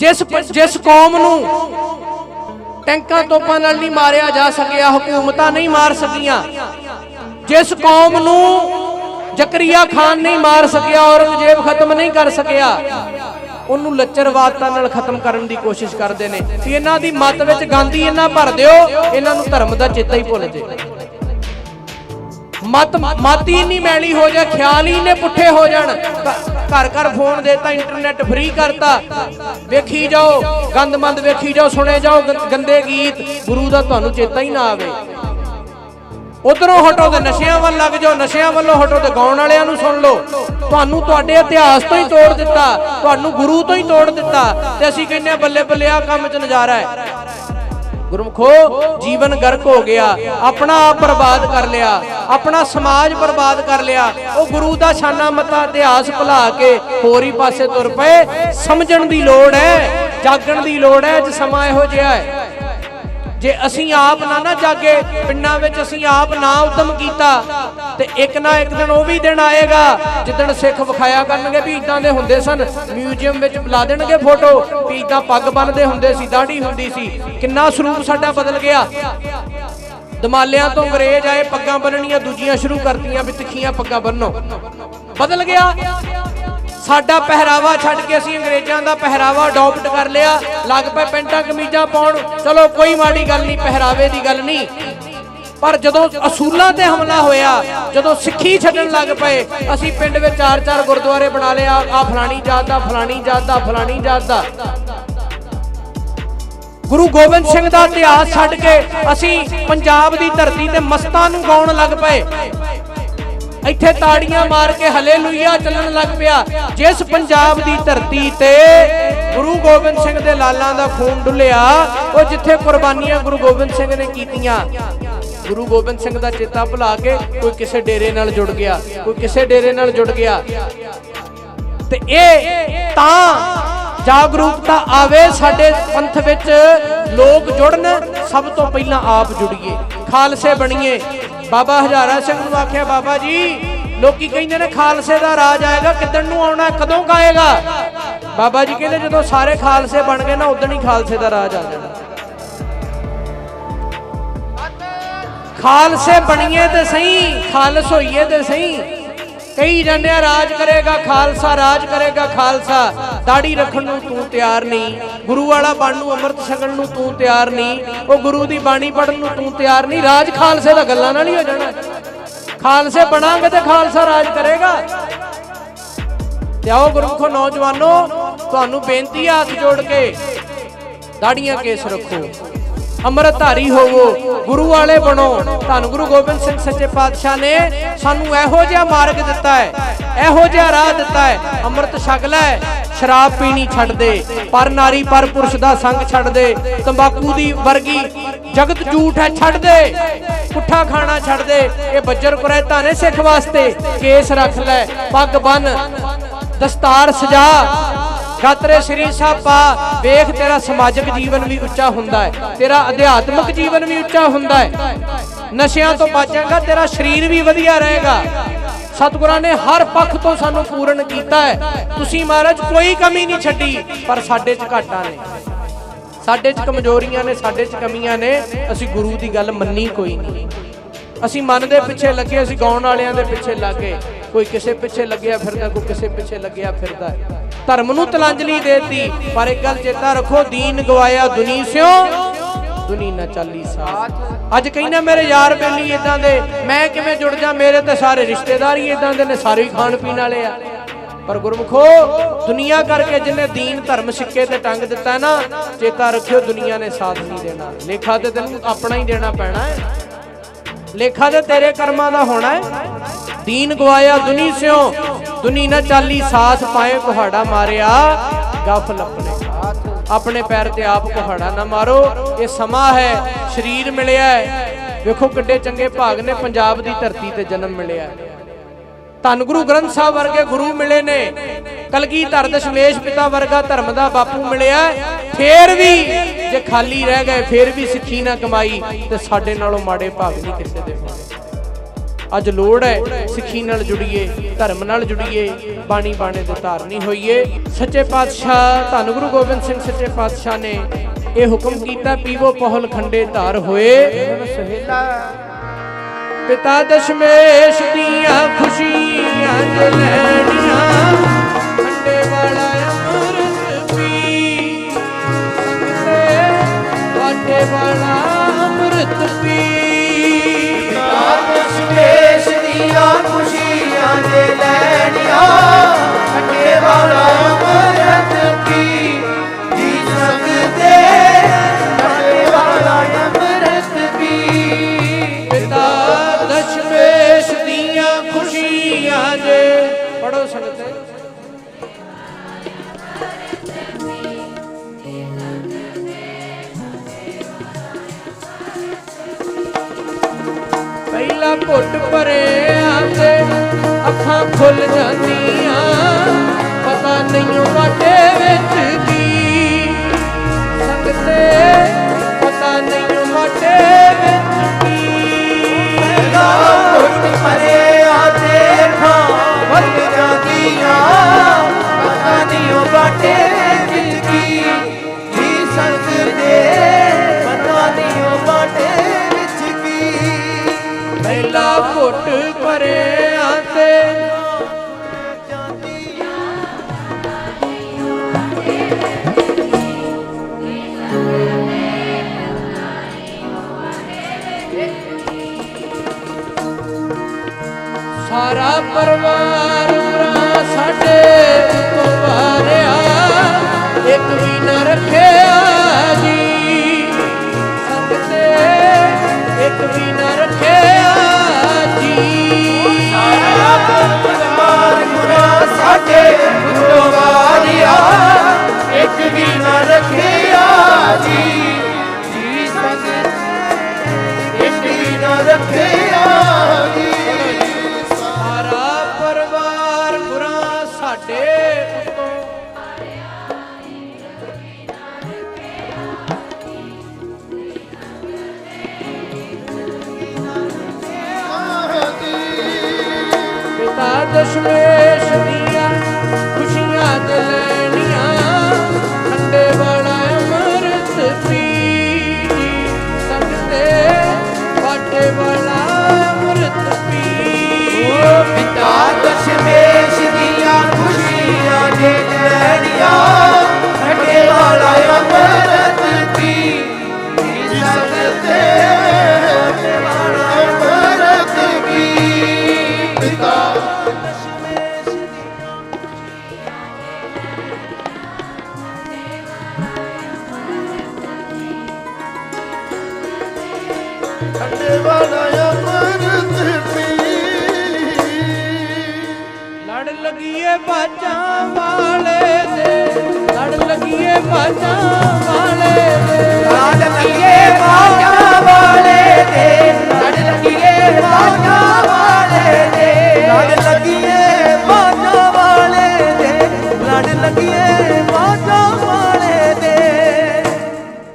ਜਿਸ ਜਿਸ ਕੌਮ ਨੂੰ ਟੈਂਕਾਂ ਤੋਪਾਂ ਨਾਲ ਨਹੀਂ ਮਾਰਿਆ ਜਾ ਸਕਿਆ, ਹਕੂਮਤਾਂ ਨਹੀਂ ਮਾਰ ਸਕੀਆਂ, ਜਿਸ ਕੌਮ ਨੂੰ ਜ਼ਕਰੀਆ ਖਾਨ ਨਹੀਂ ਮਾਰ ਸਕਿਆ, ਔਰੰਗਜ਼ੇਬ ਖਤਮ ਨਹੀਂ ਕਰ ਸਕਿਆ, ਉਹਨੂੰ ਲੱਚਰਵਾਦਤਾ ਨਾਲ ਖਤਮ ਕਰਨ ਦੀ ਕੋਸ਼ਿਸ਼ ਕਰਦੇ ਨੇ। ਕਿ ਇਹਨਾਂ ਦੀ ਮੱਤ ਵਿੱਚ ਗਾਂਧੀ ਇਹਨਾਂ ਭਰ ਦਿਓ, ਇਹਨਾਂ ਨੂੰ ਧਰਮ ਦਾ ਚੇਤਾ ਹੀ ਭੁੱਲ ਜੇ। ਮਤ ਮਤ ਹੀ ਨਹੀਂ ਮੈਲੀ ਹੋ ਜਾ, ਖਿਆਲ ਹੀ ਨੇ ਪੁੱਠੇ ਹੋ ਜਾਣ। ਘਰ ਘਰ ਫੋਨ ਦੇਤਾ ਇੰਟਰਨੈਟ ਫ੍ਰੀ ਕਰਤਾ। ਵੇਖੀ ਜਾਓ, ਗੰਦਮੰਦ ਵੇਖੀ ਜਾਓ, ਸੁਣੇ ਜਾਓ ਗੰਦੇ ਗੀਤ, ਗੁਰੂ ਦਾ ਤੁਹਾਨੂੰ ਚੇਤਾ ਹੀ ਨਾ ਆਵੇ। ਉਧਰੋਂ ਹਟੋ ਤੇ ਨਸ਼ਿਆਂ ਵੱਲ ਲੱਗ ਜਾਓ, ਨਸ਼ਿਆਂ ਵੱਲੋਂ ਹਟੋ ਤੇ ਗਾਉਣ ਵਾਲਿਆਂ ਨੂੰ ਸੁਣ ਲਓ। ਤੁਹਾਨੂੰ ਤੁਹਾਡੇ ਇਤਿਹਾਸ ਤੋਂ ਹੀ ਤੋੜ ਦਿੱਤਾ, ਤੁਹਾਨੂੰ ਗੁਰੂ ਤੋਂ ਹੀ ਤੋੜ ਦਿੱਤਾ ਤੇ ਅਸੀਂ ਕਹਿੰਦੇ ਆ ਬੱਲੇ ਬੱਲੇ ਆ ਕੰਮ 'ਚ ਨਜ਼ਾਰਾ ਹੈ। ਗੁਰਮਖੋ ਜੀਵਨ ਗਰਕ ਹੋ ਗਿਆ। ਆਪਣਾ ਆਪ ਬਰਬਾਦ ਕਰ ਲਿਆ। ਆਪਣਾ ਸਮਾਜ ਬਰਬਾਦ ਕਰ ਲਿਆ। ਉਹ ਗੁਰੂ ਦਾ ਸ਼ਾਨਾ ਮਤਾ ਇਤਿਹਾਸ ਭੁਲਾ ਕੇ ਹੋਰ ਹੀ ਪਾਸੇ ਤੁਰ ਪਏ। ਸਮਝਣ ਦੀ ਲੋੜ ਹੈ, ਜਾਗਣ ਦੀ ਲੋੜ ਹੈ, ਅੱਜ ਸਮਾਂ ਇਹੋ ਜਿਹਾ ਹੈ। ਜੇ ਅਸੀਂ ਆਪ ਨਾ ਨਾ ਜਾਗੇ, ਪਿੰਡਾਂ ਵਿੱਚ ਅਸੀਂ ਆਪ ਨਾ ਉਦਮ ਕੀਤਾ, ਤੇ ਇੱਕ ਨਾ ਇੱਕ ਦਿਨ ਉਹ ਵੀ ਦਿਨ ਆਏਗਾ, ਜਿੱਦਣ ਸਿੱਖ ਵਿਖਾਇਆ ਕਰਨਗੇ ਵੀ ਇਦਾਂ ਦੇ ਹੁੰਦੇ ਸਨ। ਮਿਊਜ਼ੀਅਮ ਵਿੱਚ ਲਾ ਦੇਣਗੇ ਫੋਟੋ ਵੀ ਇਦਾਂ ਪੱਗ ਬੰਨਦੇ ਹੁੰਦੇ ਸੀ ਦਾੜੀ ਹੁੰਦੀ ਸੀ। ਕਿੰਨਾ ਸਰੂਪ ਸਾਡਾ ਬਦਲ ਗਿਆ। ਦਮਾਲਿਆਂ ਤੋਂ ਅੰਗਰੇਜ਼ ਆਏ, ਪੱਗਾਂ ਬੰਨਣੀਆਂ ਦੂਜੀਆਂ ਸ਼ੁਰੂ ਕਰਤੀਆਂ, ਵੀ ਤਿੱਖੀਆਂ ਪੱਗਾਂ ਬੰਨੋ ਬਦਲ ਗਿਆ। ਸਾਡਾ ਪਹਿਰਾਵਾ ਛੱਡ ਕੇ ਅਸੀਂ ਅੰਗਰੇਜ਼ਾਂ ਦਾ ਪਹਿਰਾਵਾ ਅਡਾਪਟ ਕਰ ਲਿਆ। ਲੱਗ ਪਏ ਪੈਂਟਾਂ ਕਮੀਜ਼ਾਂ ਪਾਉਣ। ਚਲੋ, ਕੋਈ ਮਾੜੀ ਗੱਲ ਨਹੀਂ, ਪਹਿਰਾਵੇ ਦੀ ਗੱਲ ਨਹੀਂ। ਪਰ ਜਦੋਂ ਅਸੂਲਾਂ ਤੇ ਹਮਲਾ ਹੋਇਆ, ਜਦੋਂ ਸਿੱਖੀ ਛੱਡਣ ਲੱਗ ਪਏ, ਅਸੀਂ ਪਿੰਡ ਵਿੱਚ ਚਾਰ ਚਾਰ ਗੁਰਦੁਆਰੇ ਬਣਾ ਲਿਆ ਆ ਫਲਾਣੀ ਜਾਤ ਦਾ, ਫਲਾਣੀ ਜਾਤ ਦਾ, ਫਲਾਣੀ ਜਾਤ ਦਾ। ਗੁਰੂ ਗੋਬਿੰਦ ਸਿੰਘ ਦਾ ਇਤਿਹਾਸ ਛੱਡ ਕੇ ਅਸੀਂ ਪੰਜਾਬ ਦੀ ਧਰਤੀ ਤੇ ਮਸਤਾਂ ਨੂੰ ਗਾਉਣ ਲੱਗ ਪਏ। ਇੱਥੇ ਤਾੜੀਆਂ ਮਾਰ ਕੇ ਹਲੇਲੂਇਆ ਚੱਲਣ ਲੱਗ ਪਿਆ। ਜਿਸ ਪੰਜਾਬ ਦੀ ਧਰਤੀ ਤੇ ਗੁਰੂ ਗੋਬਿੰਦ ਸਿੰਘ ਦੇ ਲਾਲਾਂ ਦਾ ਖੂਨ ਡੁੱਲਿਆ, ਉਹ ਜਿੱਥੇ ਕੁਰਬਾਨੀਆਂ ਗੁਰੂ ਗੋਬਿੰਦ ਸਿੰਘ ਨੇ ਕੀਤੀਆਂ। ਗੁਰੂ ਗੋਬਿੰਦ ਸਿੰਘ ਦਾ ਚੇਤਾ ਭੁਲਾ ਕੇ ਕੋਈ ਕਿਸੇ ਡੇਰੇ ਨਾਲ ਜੁੜ ਗਿਆ, ਕੋਈ ਕਿਸੇ ਡੇਰੇ ਨਾਲ ਜੁੜ ਗਿਆ। ਤੇ ਇਹ ਤਾਂ ਜਾਗਰੂਕਤਾ ਆਵੇ ਸਾਡੇ ਪੰਥ ਵਿੱਚ, ਲੋਕ ਜੁੜਨ, ਸਭ ਤੋਂ ਪਹਿਲਾਂ ਆਪ ਜੁੜੀਏ। ਖਾਲਸੇ ਬਣੀਏ ਬਾਬਾ ਹਜ਼ਾਰਾ ਸਿੰਘ ਨੂੰ ਆਖਿਆ, ਬਾਬਾ ਜੀ, ਲੋਕੀ ਕਹਿੰਦੇ ਨੇ ਖਾਲਸੇ ਦਾ ਰਾਜ ਆਏਗਾ, ਕਿੱਦਣ ਨੂੰ ਆਉਣਾ, ਕਦੋਂ ਕਾਏਗਾ ਬਾਬਾ ਜੀ ਕਹਿੰਦੇ, ਜਦੋਂ ਸਾਰੇ ਖਾਲਸੇ ਬਣ ਗਏ ਨਾ ਉਦੋਂ ਹੀ ਖਾਲਸੇ ਦਾ ਰਾਜ ਆ ਜਾਣਾ। ਖਾਲਸੇ ਬਣੀਏ ਤੇ ਸਹੀ, ਖਾਲਸ ਹੋਈਏ ਤੇ ਸਹੀ ਕਈ ਜਾਂਦੇ ਆ ਰਾਜ ਕਰੇਗਾ, ਖਾਲਸਾ ਰਾਜ ਕਰੇਗਾ, ਖਾਲਸਾ। ਦਾੜੀ ਰੱਖਣ ਨੂੰ ਤੂੰ ਤਿਆਰ ਨਹੀਂ। ਗੁਰੂ ਵਾਲਾ ਬਣ ਨੂੰ, ਅੰਮ੍ਰਿਤ ਛਕਣ ਨੂੰ ਤੂੰ ਤਿਆਰ ਨਹੀਂ। ਉਹ ਗੁਰੂ ਦੀ ਬਾਣੀ ਪੜਨ ਨੂੰ ਤੂੰ ਤਿਆਰ ਨਹੀਂ। ਰਾਜ ਖਾਲਸੇ ਦਾ ਗੱਲਾਂ ਨਾਲ ਹੀ ਹੋ ਜਾਣਾ। ਖਾਲਸੇ ਬਣਾਂਗੇ ਤੇ ਖਾਲਸਾ ਰਾਜ ਕਰੇਗਾ। ਤੇ ਆਓ ਗੁਰਮਖੋ ਨੌਜਵਾਨੋ, ਤੁਹਾਨੂੰ ਬੇਨਤੀ ਆ ਹੱਥ ਜੋੜ ਕੇ। ਦਾੜੀਆਂ ਕੇਸ ਰੱਖੋ। ਅੰਮ੍ਰਿਤ ਧਾਰੀ ਹੋਵੋ, ਗੁਰੂ ਵਾਲੇ ਬਣੋ। ਧੰਨ ਗੁਰੂ ਗੋਬਿੰਦ ਸਿੰਘ ਸੱਚੇ ਪਾਤਸ਼ਾਹ ਨੇ ਸਾਨੂੰ ਇਹੋ ਜਿਹਾ ਮਾਰਗ ਦਿੱਤਾ ਹੈ, ਇਹੋ ਜਿਹਾ ਰਾਹ ਦਿੱਤਾ ਹੈ। ਅੰਮ੍ਰਿਤ ਛਕ ਲੈ, ਸ਼ਰਾਬ ਪੀਣੀ ਛੱਡ ਦੇ, ਪਰ ਨਾਰੀ ਪਰ ਪੁਰਸ਼ ਦਾ ਸੰਗ ਛੱਡ ਦੇ, ਤੰਬਾਕੂ ਦੀ ਵਰਗੀ ਜਗਤ ਝੂਠ ਹੈ, ਛੱਡ ਦੇ। ਪੁੱਠਾ ਖਾਣਾ ਛੱਡ ਦੇ, ਇਹ ਬੱਜਰ ਕੁਰੈਤਾਂ ਨੇ ਸਿੱਖ ਵਾਸਤੇ। ਕੇਸ ਰੱਖ ਲੈ, ਪੱਗ ਬੰਨ, ਦਸਤਾਰ ਸਜਾ ਖਤਰੇ ਸ੍ਰੀ ਸਾਹਿਬ ਪਾ ਵੇਖ ਤੇਰਾ ਸਮਾਜਿਕ ਜੀਵਨ ਵੀ ਉੱਚਾ ਹੁੰਦਾ ਹੈ ਤੇਰਾ ਅਧਿਆਤਮਿਕ ਜੀਵਨ ਵੀ ਉੱਚਾ ਹੁੰਦਾ ਹੈ ਨਸ਼ਿਆਂ ਤੋਂ ਬਚਾਂਗਾ ਤੇਰਾ ਸਰੀਰ ਵੀ ਵਧੀਆ ਰਹੇਗਾ ਸਤਿਗੁਰਾਂ ਨੇ ਹਰ ਪੱਖ ਤੋਂ ਸਾਨੂੰ ਪੂਰਨ ਕੀਤਾ ਹੈ ਤੁਸੀਂ ਮਹਾਰਾਜ ਕੋਈ ਕਮੀ ਨਹੀਂ ਛੱਡੀ ਪਰ ਸਾਡੇ 'ਚ ਘਾਟਾਂ ਨੇ ਸਾਡੇ 'ਚ ਕਮਜ਼ੋਰੀਆਂ ਨੇ ਸਾਡੇ 'ਚ ਕਮੀਆਂ ਨੇ ਅਸੀਂ ਗੁਰੂ ਦੀ ਗੱਲ ਮੰਨੀ ਕੋਈ ਨਹੀਂ ਅਸੀਂ ਮਨ ਦੇ ਪਿੱਛੇ ਲੱਗੇ ਅਸੀਂ ਗਾਉਣ ਵਾਲਿਆਂ ਦੇ ਪਿੱਛੇ ਲੱਗੇ ਕੋਈ ਕਿਸੇ ਪਿੱਛੇ ਲੱਗਿਆ ਫਿਰਦਾ ਕੋਈ ਕਿਸੇ ਪਿੱਛੇ ਲੱਗਿਆ ਫਿਰਦਾ ਧਰਮ ਨੂੰ ਤਲਾਂਜਲੀ ਦੇਤੀ। ਪਰ ਇੱਕ ਗੱਲ ਚੇਤਾ ਰੱਖੋ, ਦੀਨ ਗਵਾਇਆ ਦੁਨੀ ਸਿਓ, ਦੁਨੀ ਨਾ ਚਾਲੀ ਸਾਥ ਅੱਜ ਕਹਿੰਦਾ ਮੇਰੇ ਯਾਰ ਬੇਲੀ ਇਦਾਂ ਦੇ, ਮੈਂ ਕਿਵੇਂ ਜੁੜ ਜਾ, ਮੇਰੇ ਤੇ ਸਾਰੇ ਰਿਸ਼ਤੇਦਾਰ ਹੀ ਇਦਾਂ ਦੇ ਨੇ, ਸਾਰੇ ਖਾਣ ਪੀਣ ਵਾਲੇ ਆ। ਪਰ ਗੁਰਮਖੋ, ਦੁਨੀਆ ਕਰਕੇ ਜਿਹਨੇ ਦੀਨ ਧਰਮ ਸਿੱਕੇ ਤੇ ਟੰਗ ਦਿੱਤਾ ਨਾ, ਚੇਤਾ ਰੱਖਿਓ ਦੁਨੀਆ ਨੇ ਸਾਥ ਨਹੀਂ ਦੇਣਾ। ਲੇਖਾ ਤੇ ਤੈਨੂੰ ਆਪਣਾ ਹੀ ਦੇਣਾ ਪੈਣਾ ਹੈ। ਲੇਖਾ ਤੇ ਤੇਰੇ ਕਰਮਾਂ ਦਾ ਹੋਣਾ ਹੈ। ਦੀਨ ਗਵਾਇਆ ਦੁਨੀ ਸਿਓ ਦੁਨੀ ਨਾ ਚਾਲੀ, ਸਾਥ ਪਾਏ ਕੁਹਾੜਾ ਮਾਰਿਆ। ਗਫਲ ਆਪਣੇ ਆਪਣੇ ਪੈਰ ਤੇ ਆਪ ਕੁਹਾੜਾ ਨਾ ਮਾਰੋ। ਇਹ ਸਮਾਂ ਹੈ, ਸਰੀਰ ਮਿਲਿਆ ਹੈ। ਵੇਖੋ ਕਿੱਡੇ ਚੰਗੇ ਭਾਗ ਨੇ, ਪੰਜਾਬ ਦੀ ਧਰਤੀ ਤੇ ਜਨਮ ਮਿਲਿਆ ਧੰਨ ਗੁਰੂ ਗ੍ਰੰਥ ਸਾਹਿਬ ਵਰਗੇ ਗੁਰੂ ਮਿਲੇ ਨੇ। ਕਲਗੀਧਰ ਦਸ਼ਮੇਸ਼ ਪਿਤਾ ਵਰਗਾ ਧਰਮ ਦਾ ਬਾਪੂ ਮਿਲਿਆ ਫੇਰ ਵੀ ਜੇ ਖਾਲੀ ਰਹਿ ਗਏ, ਫੇਰ ਵੀ ਸਿੱਖੀ ਨਾ ਕਮਾਈ, ਤੇ ਸਾਡੇ ਨਾਲੋਂ ਮਾੜੇ ਭਾਗ ਨਹੀਂ ਕਿਸੇ ਦੇ ਹੋਣੇ। ਅੱਜ ਲੋੜ ਹੈ ਸਿੱਖੀ ਨਾਲ ਜੁੜੀਏ, ਧਰਮ ਨਾਲ ਜੁੜੀਏ, ਬਾਣੀ ਬਾਣੇ ਦੇ ਧਾਰਨੀ ਹੋਈਏ। ਸੱਚੇ ਪਾਤਸ਼ਾਹ, ਧੰਨ ਗੁਰੂ ਗੋਬਿੰਦ ਸਿੰਘ ਸੱਚੇ ਪਾਤਸ਼ਾਹ ਨੇ ਇਹ ਹੁਕਮ ਕੀਤਾ, ਪੀਵੋ ਪਹਲ ਖੰਡੇ ਧਾਰ ਹੋਏ। ਸਹੇਲਾ ਪਿਤਾ ਦਸ਼ਮੇਸ਼ ਦੀਆਂ ਖੁਸ਼ੀਆਂ ਲੈਣੀਆਂ। ਘੁੱਟ ਭਰੇ ਆਂਦੇ ਅੱਖਾਂ ਖੁੱਲ ਜਾਂਦੀਆਂ। ਪਤਾ ਨਹੀਂ ਵਾਟੇ ਵਿੱਚ ਕੀ ਪਹਿਲਾ ਘੁੱਟ ਭਰੇ ਆਂਦੇ ਸਾਰਾ ਪਰਿਵਾਰ ਪਿਤਾ ਦਸ਼ਮੇਸ਼ ਦੀਆਂ ਠੰਡੇ ਵਾਲਾ ਅੰਮ੍ਰਿਤ ਪੀ ਲੜ ਲਗੀਏ ਬਾਜਾਂ ਵਾਲੇ ਦੇ ਲੜ ਲਗੀਏ ਬਾਜਾਂ ਵਾਲੇ ਦੇ ਲੜ ਲਗੀਏ ਬਾਜਾਂ ਵਾਲੇ ਦੇ ਲੜ ਲਗੀਏ ਬਾਜਾਂ ਵਾਲੇ ਦੇ ਲੜ ਲਗੀਏ ਬਾਜਾਂ ਵਾਲੇ ਦੇ ਲੜ ਲਗੀਏ ਬਾਜਾਂ ਵਾਲੇ ਦੇ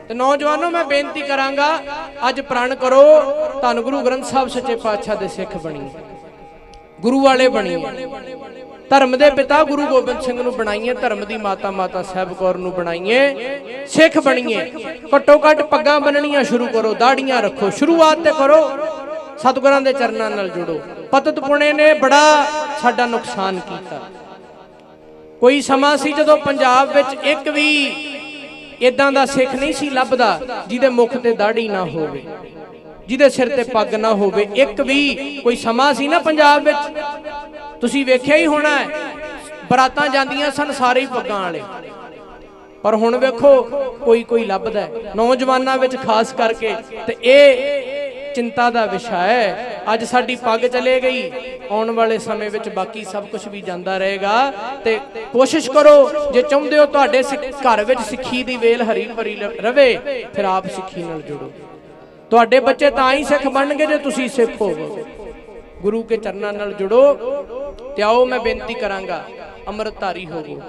ਤੇ ਨੌਜਵਾਨੋ ਮੈਂ ਬੇਨਤੀ ਕਰਾਂਗਾ ਅੱਜ ਪ੍ਰਣ ਕਰੋ, ਧੰਨ ਗੁਰੂ ਗ੍ਰੰਥ ਸਾਹਿਬ ਸੱਚੇ ਪਾਤਸ਼ਾਹ ਦੇ ਸਿੱਖ ਬਣੀਏ ਗੁਰੂ ਵਾਲੇ ਬਣੀਏ ਧਰਮ ਦੇ ਪਿਤਾ ਗੁਰੂ ਗੋਬਿੰਦ ਸਿੰਘ ਨੂੰ ਬਣਾਈਏ, ਧਰਮ ਦੀ ਮਾਤਾ ਮਾਤਾ ਸਾਹਿਬ ਕੌਰ ਨੂੰ ਬਣਾਈਏ, ਸਿੱਖ ਬਣੀਏ। ਘੱਟੋ ਘੱਟ ਪੱਗਾਂ ਬੰਨਣੀਆਂ ਸ਼ੁਰੂ ਕਰੋ, ਦਾੜੀਆਂ ਰੱਖੋ, ਸ਼ੁਰੂਆਤ ਤੇ ਕਰੋ, ਸਤਿਗੁਰਾਂ ਦੇ ਚਰਨਾਂ ਨਾਲ ਜੁੜੋ। ਪਤਤ ਪੁਣੇ ਨੇ ਬੜਾ ਸਾਡਾ ਨੁਕਸਾਨ ਕੀਤਾ। ਕੋਈ ਸਮਾਂ ਸੀ ਜਦੋਂ ਪੰਜਾਬ ਵਿੱਚ ਇੱਕ ਵੀ ਇਦਾਂ ਦਾ ਸਿੱਖ ਨਹੀਂ ਸੀ ਲੱਭਦਾ ਜਿਹਦੇ ਮੁਖ ਤੇ ਦਾੜੀ ਨਾ ਹੋਵੇ, ਜਿਹਦੇ ਸਿਰ ਤੇ ਪੱਗ ਨਾ ਹੋਵੇ। ਇੱਕ ਵੀ ਕੋਈ ਸਮਾਂ ਸੀ ਨਾ ਪੰਜਾਬ ਵਿੱਚ, ਤੁਸੀਂ ਵੇਖਿਆ ਹੀ ਹੋਣਾ ਹੈ, ਬਰਾਤਾਂ ਜਾਂਦੀਆਂ ਸਨ ਸਾਰੇ ਹੀ ਪੱਗਾਂ ਵਾਲੇ। ਪਰ ਹੁਣ ਵੇਖੋ, ਕੋਈ ਕੋਈ ਲੱਭਦਾ ਨੌਜਵਾਨਾਂ ਵਿੱਚ ਖਾਸ ਕਰਕੇ ਤੇ ਇਹ ਚਿੰਤਾ ਦਾ ਵਿਸ਼ਾ ਹੈ। ਅੱਜ ਸਾਡੀ ਪੱਗ ਚਲੇ ਗਈ। ਆਉਣ ਵਾਲੇ ਸਮੇਂ ਵਿੱਚ ਬਾਕੀ ਸਭ ਕੁਝ ਵੀ ਜਾਂਦਾ ਰਹੇਗਾ। ਤੇ ਕੋਸ਼ਿਸ਼ ਕਰੋ, ਜੇ ਚਾਹੁੰਦੇ ਹੋ ਤੁਹਾਡੇ ਸਿੱਖ- ਘਰ ਵਿੱਚ ਸਿੱਖੀ ਦੀ ਵੇਲ ਹਰੀ ਭਰੀ ਰਵੇ, ਫਿਰ ਆਪ ਸਿੱਖੀ ਨਾਲ ਜੁੜੋ। ਤੁਹਾਡੇ ਬੱਚੇ ਤਾਂ ਹੀ ਸਿੱਖ ਬਣਨਗੇ ਜੇ ਤੁਸੀਂ ਸਿੱਖ ਹੋਵੋਗੇ। ਗੁਰੂ ਕੇ ਚਰਨਾਂ ਨਾਲ ਜੁੜੋ। ਤੇ ਆਓ ਮੈਂ ਬੇਨਤੀ ਕਰਾਂਗਾ, ਅੰਮ੍ਰਿਤਧਾਰੀ ਹੋਵੋ।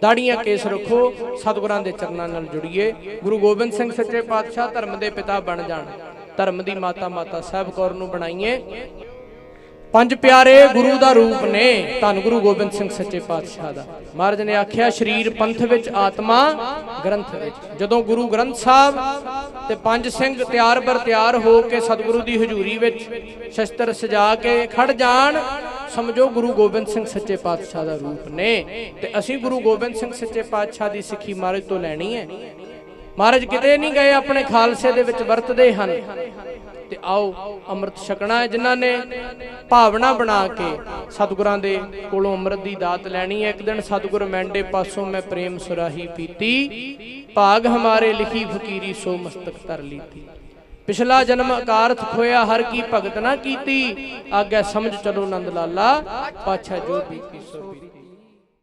ਦਾੜੀਆਂ ਕੇਸ ਰੱਖੋ, ਸਤਿਗੁਰਾਂ ਦੇ ਚਰਨਾਂ ਨਾਲ ਜੁੜੀਏ। ਗੁਰੂ ਗੋਬਿੰਦ ਸਿੰਘ ਸੱਚੇ ਪਾਤਸ਼ਾਹ ਧਰਮ ਦੇ ਪਿਤਾ ਬਣ ਜਾਣ। ਧਰਮ ਦੀ ਮਾਤਾ ਮਾਤਾ ਸਾਹਿਬ ਕੌਰ ਨੂੰ ਬਣਾਈਏ। ਪੰਜ ਪਿਆਰੇ ਗੁਰੂ ਦਾ ਰੂਪ ਨੇ ਧੰਨ ਗੁਰੂ ਗੋਬਿੰਦ ਸਿੰਘ ਸੱਚੇ ਪਾਤਸ਼ਾਹ ਦਾ। ਮਹਾਰਾਜ ਨੇ ਆਖਿਆ, ਸਰੀਰ ਪੰਥ ਵਿੱਚ, ਆਤਮਾ ਗ੍ਰੰਥ ਵਿੱਚ। ਜਦੋਂ ਗੁਰੂ ਗ੍ਰੰਥ ਸਾਹਿਬ ਤੇ ਪੰਜ ਸਿੰਘ ਤਿਆਰ ਬਰ ਤਿਆਰ ਹੋ ਕੇ ਸਤਿਗੁਰੂ ਦੀ ਹਜ਼ੂਰੀ ਵਿੱਚ ਸ਼ਸਤਰ ਸਜਾ ਕੇ ਖੜ ਜਾਣ, ਸਮਝੋ ਗੁਰੂ ਗੋਬਿੰਦ ਸਿੰਘ ਸੱਚੇ ਪਾਤਸ਼ਾਹ ਦਾ ਰੂਪ ਨੇ। ਤੇ ਅਸੀਂ ਗੁਰੂ ਗੋਬਿੰਦ ਸਿੰਘ ਸੱਚੇ ਪਾਤਸ਼ਾਹ ਦੀ ਸਿੱਖੀ ਮਹਾਰਾਜ ਤੋਂ ਲੈਣੀ ਹੈ। ਮਹਾਰਾਜ, ਕਿਤੇ ਨਹੀਂ ਗਏ ਆਪਣੇ ਖਾਲਸੇ ਦੇ ਵਿੱਚ ਵਰਤਦੇ ਹਨ। ਤੇ ਆਓ ਅੰਮ੍ਰਿਤ ਛਕਣਾ ਹੈ ਜਿਨ੍ਹਾਂ ਨੇ ਭਾਵਨਾ ਬਣਾ ਕੇ ਸਤਿਗੁਰਾਂ ਦੇ ਕੋਲੋਂ ਅੰਮ੍ਰਿਤ ਦੀ ਦਾਤ ਲੈਣੀ ਹੈ। ਇੱਕ ਦਿਨ ਸਤਿਗੁਰ ਮੈਂਡੇ ਪਾਸੋਂ ਮੈਂ ਪ੍ਰੇਮ ਸੁਰਾਹੀ ਪੀਤੀ। ਭਾਗ ਹਮਾਰੇ ਲਿਖੀ ਫਕੀਰੀ ਸੋ ਮਸਤਕ ਤਰ ਲੀਤੀ। ਪਿਛਲਾ ਜਨਮ ਅਕਾਰਥ ਖੋਇਆ, ਹਰ ਕੀ ਭਗਤ ਨਾ ਕੀਤੀ। ਆਗੇ ਸਮਝ ਚਲੋ ਨੰਦ ਲਾਲਾ, ਪਾਛਾ ਜੋ ਬੀਤੀ ਸੋ ਬੀਤੀ